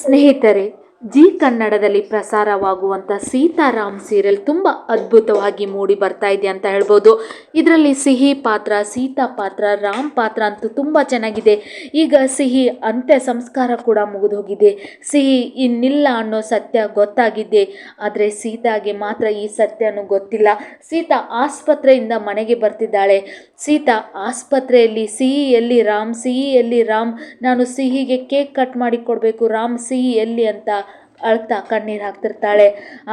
ಸ್ನೇಹಿತರೆ ಜಿ ಕನ್ನಡದಲ್ಲಿ ಪ್ರಸಾರವಾಗುವಂಥ ಸೀತಾರಾಮ್ ಸೀರಿಯಲ್ ತುಂಬ ಅದ್ಭುತವಾಗಿ ಮೂಡಿ ಬರ್ತಾ ಇದೆ ಅಂತ ಹೇಳ್ಬೋದು. ಇದರಲ್ಲಿ ಸಿಹಿ ಪಾತ್ರ, ಸೀತಾ ಪಾತ್ರ, ರಾಮ್ ಪಾತ್ರ ಅಂತೂ ತುಂಬ ಚೆನ್ನಾಗಿದೆ. ಈಗ ಸಿಹಿ ಅಂತ್ಯ ಸಂಸ್ಕಾರ ಕೂಡ ಮುಗಿದೋಗಿದೆ. ಸಿಹಿ ಇನ್ನಿಲ್ಲ ಅನ್ನೋ ಸತ್ಯ ಗೊತ್ತಾಗಿದೆ. ಆದರೆ ಸೀತಾಗೆ ಮಾತ್ರ ಈ ಸತ್ಯನೂ ಗೊತ್ತಿಲ್ಲ. ಸೀತಾ ಆಸ್ಪತ್ರೆಯಿಂದ ಮನೆಗೆ ಬರ್ತಿದ್ದಾಳೆ. ಸೀತಾ ಆಸ್ಪತ್ರೆಯಲ್ಲಿ ಸಿಹಿ ಎಲ್ಲಿ ರಾಮ್ ಸಿಹಿ ಎಲ್ಲಿ ರಾಮ್, ನಾನು ಸಿಹಿಗೆ ಕೇಕ್ ಕಟ್ ಮಾಡಿ ಕೊಡಬೇಕು ರಾಮ್ ಸಿಹಿ ಎಲ್ಲಿ ಅಂತ ಅಳ್ತಾ ಕಣ್ಣೀರು ಹಾಕ್ತಿರ್ತಾಳೆ.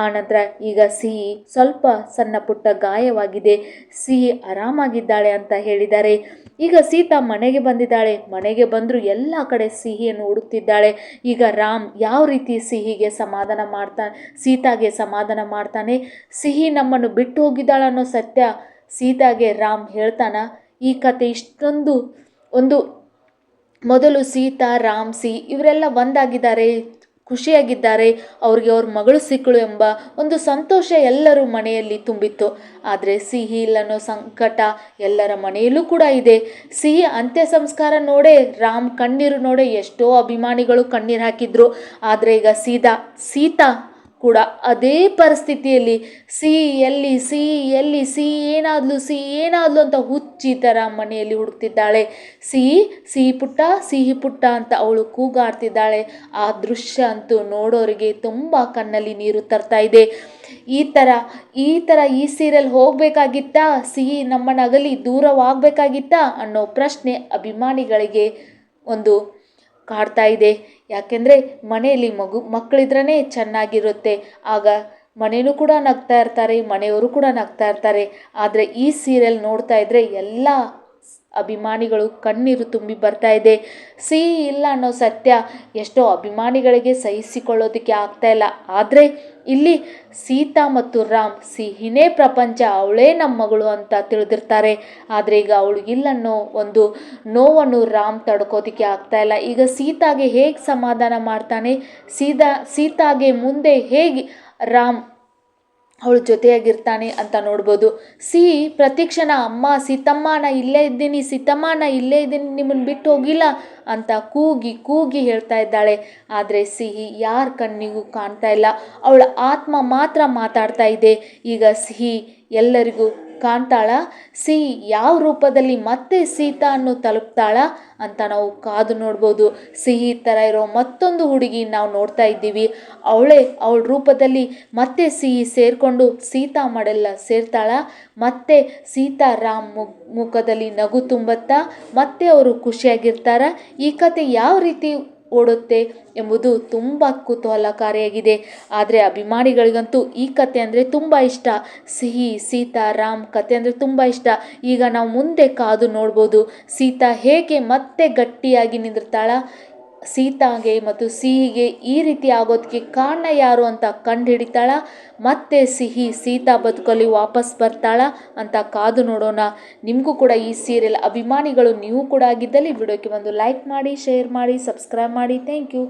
ಆನಂತರ ಈಗ ಸಿಹಿ ಸ್ವಲ್ಪ ಸಣ್ಣ ಪುಟ್ಟ ಗಾಯವಾಗಿದೆ. ಸಿಹಿ ಆರಾಮಾಗಿದ್ದಾಳೆ ಅಂತ ಹೇಳಿದ್ದಾರೆ. ಈಗ ಸೀತಾ ಮನೆಗೆ ಬಂದಿದ್ದಾಳೆ. ಮನೆಗೆ ಬಂದರೂ ಎಲ್ಲ ಕಡೆ ಸಿಹಿಯನ್ನು ಹುಡುಕ್ತಿದ್ದಾಳೆ ಈಗ ರಾಮ್ ಯಾವ ರೀತಿ ಸಿಹಿಗೆ ಸಮಾಧಾನ ಮಾಡ್ತಾ, ಸೀತಾಗೆ ಸಮಾಧಾನ ಮಾಡ್ತಾನೆ? ಸಿಹಿ ನಮ್ಮನ್ನು ಬಿಟ್ಟು ಹೋಗಿದ್ದಾಳೆ ಅನ್ನೋ ಸತ್ಯ ಸೀತಾಗೆ ರಾಮ್ ಹೇಳ್ತಾನ. ಈ ಕತೆ ಇಷ್ಟೊಂದು, ಒಂದು ಮೊದಲು ಸೀತಾ, ರಾಮ್ ಸಿ ಇವರೆಲ್ಲ ಒಂದಾಗಿದ್ದಾರೆ. ಖುಷಿಯಾಗಿದ್ದಾರೆ. ಅವ್ರಿಗೆ ಅವ್ರ ಮಗಳು ಸಿಕ್ಕಳು ಎಂಬ ಒಂದು ಸಂತೋಷ ಎಲ್ಲರೂ ಮನೆಯಲ್ಲಿ ತುಂಬಿತ್ತು. ಆದರೆ ಸಿಹಿ ಇಲ್ಲನ್ನೋ ಸಂಕಟ ಎಲ್ಲರ ಮನೆಯಲ್ಲೂ ಕೂಡ ಇದೆ. ಸಿಹಿ ಅಂತ್ಯ ಸಂಸ್ಕಾರ ನೋಡೆ, ರಾಮ್ ಕಣ್ಣೀರು ನೋಡೆ ಎಷ್ಟೋ ಅಭಿಮಾನಿಗಳು ಕಣ್ಣೀರು ಹಾಕಿದ್ರು. ಆದರೆ ಈಗ ಸೀದಾ, ಸೀತಾ ಕೂಡ ಅದೇ ಪರಿಸ್ಥಿತಿಯಲ್ಲಿ ಸಿ ಎಲ್ಲಿ ಸಿ ಎಲ್ಲಿ, ಸಿ ಏನಾದ್ಲು ಸಿ ಏನಾದ್ಲು ಅಂತ ಹುಚ್ಚಿ ಥರ ಮನೆಯಲ್ಲಿ ಹುಡುಕ್ತಿದ್ದಾಳೆ. ಸಿಹಿ ಸಿಹಿ ಪುಟ್ಟ ಸಿಹಿ ಪುಟ್ಟ ಅಂತ ಅವಳು ಕೂಗಾಡ್ತಿದ್ದಾಳೆ. ಆ ದೃಶ್ಯ ಅಂತೂ ನೋಡೋರಿಗೆ ತುಂಬ ಕಣ್ಣಲ್ಲಿ ನೀರು ತರ್ತಾ ಇದೆ. ಈ ಥರ ಈ ಥರ ಈ ಸೀರಿಯಲ್ ಹೋಗಬೇಕಾಗಿತ್ತಾ? ಸಿಹಿ ನಮ್ಮ ನಗಲಿ ದೂರವಾಗಬೇಕಾಗಿತ್ತಾ? ಅನ್ನೋ ಪ್ರಶ್ನೆ ಅಭಿಮಾನಿಗಳಿಗೆ ಒಂದು ಕಾಡ್ತಾ ಇದೆ. ಯಾಕೆಂದರೆ ಮನೆಯಲ್ಲಿ ಮಗು ಮಕ್ಕಳಿದ್ರೇ ಚೆನ್ನಾಗಿರುತ್ತೆ. ಆಗ ಮನೆಯೂ ಕೂಡ ನಗ್ತಾ ಇರ್ತಾರೆ, ಮನೆಯವರು ಕೂಡ ನಗ್ತಾ ಇರ್ತಾರೆ. ಆದರೆ ಈ ಸೀರಿಯಲ್ ನೋಡ್ತಾ ಇದ್ದರೆ ಎಲ್ಲ ಅಭಿಮಾನಿಗಳು ಕಣ್ಣೀರು ತುಂಬಿ ಬರ್ತಾ ಇದೆ. ಸಿಹಿ ಇಲ್ಲ ಅನ್ನೋ ಸತ್ಯ ಎಷ್ಟೋ ಅಭಿಮಾನಿಗಳಿಗೆ ಸಹಿಸಿಕೊಳ್ಳೋದಕ್ಕೆ ಆಗ್ತಾ ಇಲ್ಲ. ಆದರೆ ಇಲ್ಲಿ ಸೀತಾ ಮತ್ತು ರಾಮ್ ಸಿಹಿನೇ ಪ್ರಪಂಚ, ಅವಳೇ ನಮ್ಮ ಮಗಳು ಅಂತ ತಿಳಿದಿರ್ತಾರೆ. ಆದರೆ ಈಗ ಅವಳಿಗಿಲ್ಲನ್ನೋ ಒಂದು ನೋವನ್ನು ರಾಮ್ ತಡ್ಕೋದಕ್ಕೆ ಆಗ್ತಾ ಇಲ್ಲ. ಈಗ ಸೀತಾಗೆ ಹೇಗೆ ಸಮಾಧಾನ ಮಾಡ್ತಾನೆ? ಸೀದಾ, ಸೀತಾಗೆ ಮುಂದೆ ಹೇಗೆ ರಾಮ್ ಅವಳ ಜೊತೆಯಾಗಿರ್ತಾನೆ ಅಂತ ನೋಡ್ಬೋದು. ಸಿಹಿ ಪ್ರತಿಕ್ಷಣ ಅಮ್ಮ ಸೀತಮ್ಮ ನಾ ಇಲ್ಲೇ ಇದ್ದೀನಿ ಸೀತಮ್ಮ ನಾ ಇಲ್ಲೇ ಇದ್ದೀನಿ, ನಿಮ್ಮನ್ನು ಬಿಟ್ಟು ಹೋಗಿಲ್ಲ ಅಂತ ಕೂಗಿ ಕೂಗಿ ಹೇಳ್ತಾ ಇದ್ದಾಳೆ. ಆದರೆ ಸಿಹಿ ಯಾರ ಕಣ್ಣಿಗೂ ಕಾಣ್ತಾ ಇಲ್ಲ. ಅವಳ ಆತ್ಮ ಮಾತ್ರ ಮಾತಾಡ್ತಾ ಇದೆ. ಈಗ ಸಿಹಿ ಎಲ್ಲರಿಗೂ ಕಾಣ್ತಾಳ? ಸಿ, ಯಾವ ರೂಪದಲ್ಲಿ ಮತ್ತೆ ಸೀತಾನ್ನು ತಲುಪ್ತಾಳ ಅಂತ ನಾವು ಕಾದು ನೋಡ್ಬೋದು. ಸಿಹಿ ಥರ ಇರೋ ಮತ್ತೊಂದು ಹುಡುಗಿ ನಾವು ನೋಡ್ತಾ ಇದ್ದೀವಿ. ಅವಳೇ ಅವಳ ರೂಪದಲ್ಲಿ ಮತ್ತೆ ಸಿಹಿ ಸೇರಿಕೊಂಡು ಸೀತಾ ಮಡೆಲ್ಲ ಸೇರ್ತಾಳ. ಮತ್ತೆ ಸೀತಾ ರಾಮ್ ಮುಖ, ಮುಖದಲ್ಲಿ ನಗು ತುಂಬತ್ತಾ ಮತ್ತೆ ಅವರು ಖುಷಿಯಾಗಿರ್ತಾರ. ಈ ಕತೆ ಯಾವ ರೀತಿ ಓಡುತ್ತೆ ಎಂಬುದು ತುಂಬ ಕುತೂಹಲಕಾರಿಯಾಗಿದೆ. ಆದರೆ ಅಭಿಮಾನಿಗಳಿಗಂತೂ ಈ ಕತೆ ಅಂದರೆ ತುಂಬ ಇಷ್ಟ. ಸಿಹಿ, ಸೀತಾ, ರಾಮ್ ಕತೆ ಅಂದರೆ ತುಂಬ ಇಷ್ಟ. ಈಗ ನಾವು ಮುಂದೆ ಕಾದು ನೋಡ್ಬೋದು. ಸೀತಾ ಹೇಗೆ ಮತ್ತೆ ಗಟ್ಟಿಯಾಗಿ ನಿಂದಿರ್ತಾಳ? ಸೀತಾಗೆ ಮತ್ತು ಸಿಹಿಗೆ ಈ ರೀತಿ ಆಗೋದಕ್ಕೆ ಕಾರಣ ಯಾರು ಅಂತ ಕಂಡು ಹಿಡಿತಾಳ ಮತ್ತೆ ಸಿಹಿ ಸೀತಾ ಬದುಕಲ್ಲಿ ವಾಪಸ್ ಬರ್ತಾಳ ಅಂತ ಕಾದು ನೋಡೋಣ. ನಿಮಗೂ ಕೂಡ ಈ ಸೀರಿಯಲ್ ಅಭಿಮಾನಿಗಳು, ನೀವು ಕೂಡ ಆಗಿದ್ದಲ್ಲಿ ವಿಡಿಯೋಕ್ಕೆ ಒಂದು ಲೈಕ್ ಮಾಡಿ ಶೇರ್ ಮಾಡಿ ಸಬ್ಸ್ಕ್ರೈಬ್ ಮಾಡಿ. Thank you